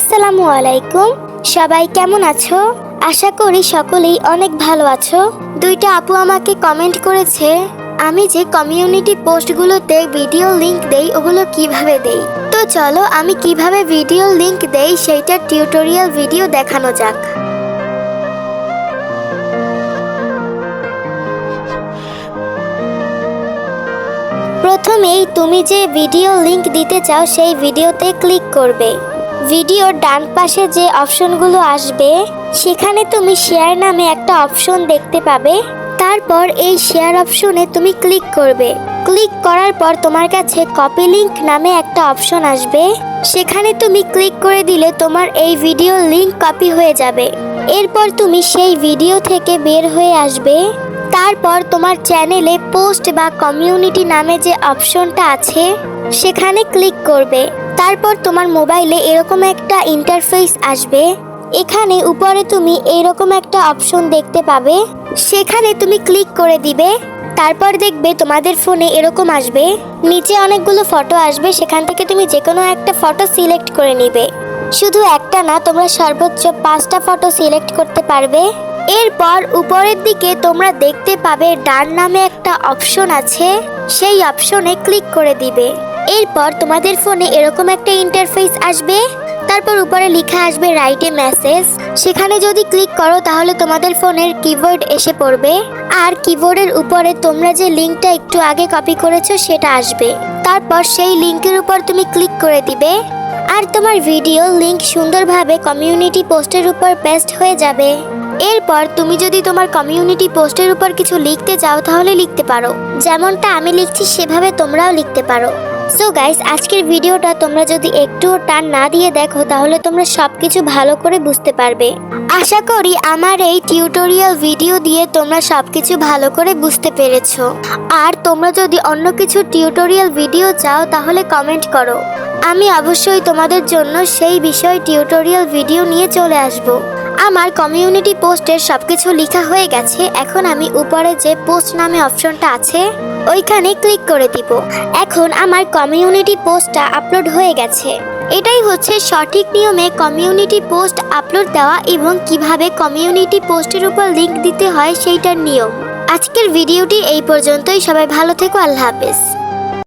আসসালামু আলাইকুম। সবাই কেমন আছো? আশা করি সকলেই অনেক ভালো আছো। দুইটা আপু আমাকে কমেন্ট করেছে, আমি যে কমিউনিটি পোস্টগুলোতে ভিডিও লিংক দেই ওগুলো কীভাবে দেই? তো চলো আমি কীভাবে ভিডিও লিংক দেই সেইটার টিউটোরিয়াল ভিডিও দেখানো যাক। প্রথমেই তুমি যে ভিডিও লিংক দিতে চাও সেই ভিডিওতে ক্লিক করবে। ভিডিওর ডান পাশে যে অপশনগুলো আসবে, সেখানে তুমি শেয়ার নামে একটা অপশন দেখতে পাবে। তারপর এই শেয়ার অপশনে তুমি ক্লিক করবে। ক্লিক করার পর তোমার কাছে কপি লিঙ্ক নামে একটা অপশন আসবে। সেখানে তুমি ক্লিক করে দিলে তোমার এই ভিডিও লিঙ্ক কপি হয়ে যাবে। এরপর তুমি সেই ভিডিও থেকে বের হয়ে আসবে। তারপর তোমার চ্যানেলে পোস্ট বা কমিউনিটি নামে যে অপশনটা আছে, সেখানে ক্লিক করবে। তারপর তোমার মোবাইলে এরকম একটা ইন্টারফেস আসবে। এখানে উপরে তুমি এরকম একটা অপশন দেখতে পাবে। সেখানে তুমি ক্লিক করে দিবে। তারপর দেখবে তোমাদের ফোনে এরকম আসবে। নিচে অনেকগুলো ফটো আসবে। সেখান থেকে তুমি যে কোনো একটা ফটো সিলেক্ট করে নিবে। শুধু একটা না, তোমরা সর্বোচ্চ পাঁচটা ফটো সিলেক্ট করতে পারবে। এরপর উপরের দিকে তোমরা দেখতে পাবে ডান নামে একটা অপশন আছে। সেই অপশনে ক্লিক করে দিবে। এরপর তোমাদের ফোনে এরকম একটা ইন্টারফেস আসবে। তারপর উপরে লেখা আসবে রাইট মেসেজ সেখানে যদি ক্লিক করো, তাহলে তোমাদের ফোনের কিবোর্ড এসে পড়বে। আর কিবোর্ডের উপরে তোমরা যে লিঙ্কটা একটু আগে কপি করেছ, সেটা আসবে। তারপর সেই লিঙ্কের উপর তুমি ক্লিক করে দিবে। আর তোমার ভিডিও লিংক সুন্দরভাবে কমিউনিটি পোস্টের উপর পেস্ট হয়ে যাবে। এরপর তুমি যদি তোমার কমিউনিটি পোস্টের উপর কিছু লিখতে চাও, তাহলে লিখতে পারো। যেমনটা আমি লিখছি, সেভাবে তোমরাও লিখতে পারো। সো গাইস আজকের ভিডিওটা তোমরা যদি একটুও টান না দিয়ে দেখো, তাহলে তোমরা সবকিছু ভালো করে বুঝতে পারবে। আশা করি আমার এই টিউটোরিয়াল ভিডিও দিয়ে তোমরা সবকিছু ভালো করে বুঝতে পেরেছ। আর তোমরা যদি অন্য কিছু টিউটোরিয়াল ভিডিও চাও, তাহলে কমেন্ট করো। আমি অবশ্যই তোমাদের জন্য সেই বিষয় টিউটোরিয়াল ভিডিও নিয়ে চলে আসব। আমার কমিউনিটি পোস্টের সবকিছু লেখা হয়ে গেছে, এখন আমি উপরে যে পোস্ট নামে অপশনটা আছে, ওইখানে ক্লিক করে দিব। এখন আমার কমিউনিটি পোস্টটা আপলোড হয়ে গেছে। এটাই হচ্ছে সঠিক নিয়মে কমিউনিটি পোস্ট আপলোড দেওয়া এবং কীভাবে কমিউনিটি পোস্টের উপর লিংক দিতে হয় সেইটার নিয়ম। আজকের ভিডিওটি এই পর্যন্তই। সবাই ভালো থেকো। আল্লাহ হাফেজ।